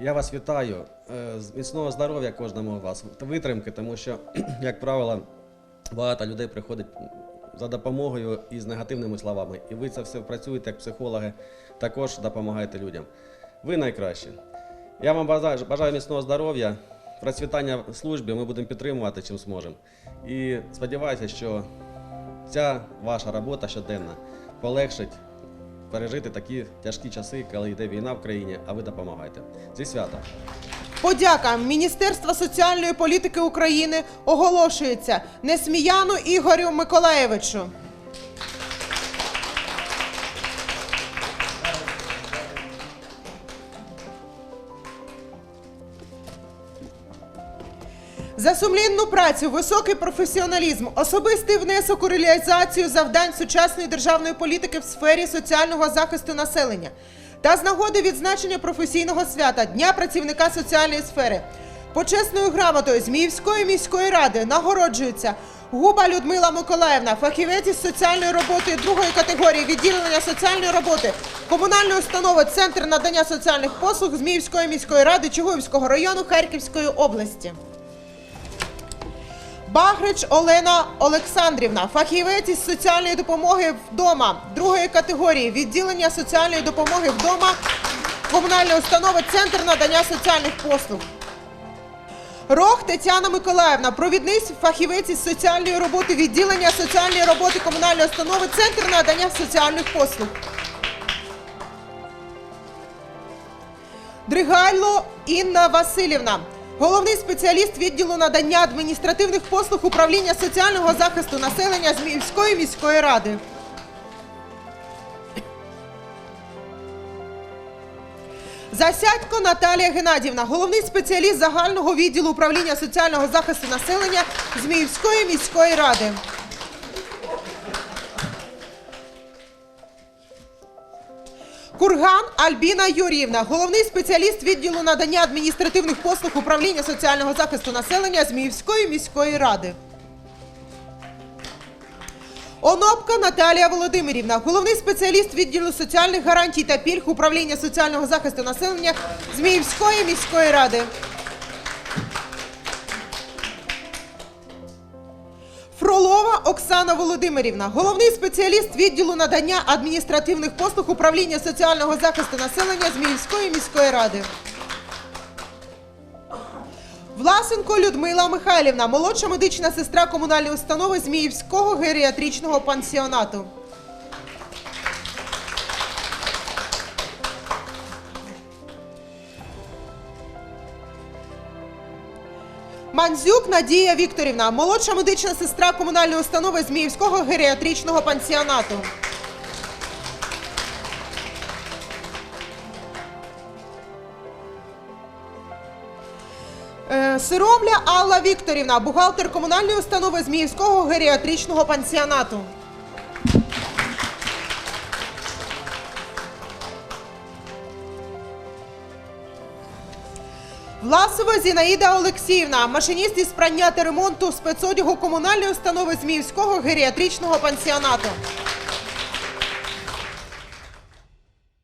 Я вас вітаю. Е, з Міцного здоров'я кожному з вас. Витримки, тому що, як правило, багато людей приходить за допомогою і з негативними словами. І ви це все працюєте як психологи, також допомагаєте людям. Ви найкращі. Я вам бажаю, бажаю міцного здоров'я, процвітання в службі. Ми будемо підтримувати чим зможемо. І сподіваюся, що ця ваша робота щоденна полегшить пережити такі тяжкі часи, коли йде війна в країні, а ви допомагаєте. Зі свята. Подяка Міністерства соціальної політики України оголошується Несміяну Ігорю Миколаєвичу. За сумлінну працю, високий професіоналізм, особистий внесок у реалізацію завдань сучасної державної політики в сфері соціального захисту населення та з нагоди відзначення професійного свята Дня працівника соціальної сфери. Почесною грамотою Зміївської міської ради нагороджується Губа Людмила Миколаївна, фахівець із соціальної роботи другої категорії відділення соціальної роботи комунальної установи Центр надання соціальних послуг Зміївської міської ради Чугуївського району Харківської області. Багрич Олена Олександрівна, фахівець із соціальної допомоги вдома другої категорії, відділення соціальної допомоги вдома комунальної установи Центр надання соціальних послуг. Рох Тетяна Миколаївна, провідний фахівець із соціальної роботи відділення соціальної роботи комунальної установи Центр надання соціальних послуг. Дригайло Інна Васильівна, головний спеціаліст відділу надання адміністративних послуг управління соціального захисту населення Зміївської міської ради. Засядько Наталія Геннадівна, головний спеціаліст загального відділу управління соціального захисту населення Зміївської міської ради. Курган Альбіна Юріївна, головний спеціаліст відділу надання адміністративних послуг управління соціального захисту населення Зміївської міської ради. Онопка Наталія Володимирівна, головний спеціаліст відділу соціальних гарантій та пільг управління соціального захисту населення Зміївської міської ради. Оксана Володимирівна, головний спеціаліст відділу надання адміністративних послуг управління соціального захисту населення Зміївської міської ради. Власенко Людмила Михайлівна, молодша медична сестра комунальної установи Зміївського геріатричного пансіонату. Мандзюк Надія Вікторівна, молодша медична сестра комунальної установи Зміївського геріатричного пансіонату. Е, Сиромля Алла Вікторівна, бухгалтер комунальної установи Зміївського геріатричного пансіонату. Власова Зінаїда Олексіївна, машиніст із прання та ремонту спецодягу комунальної установи Зміївського геріатричного пансіонату.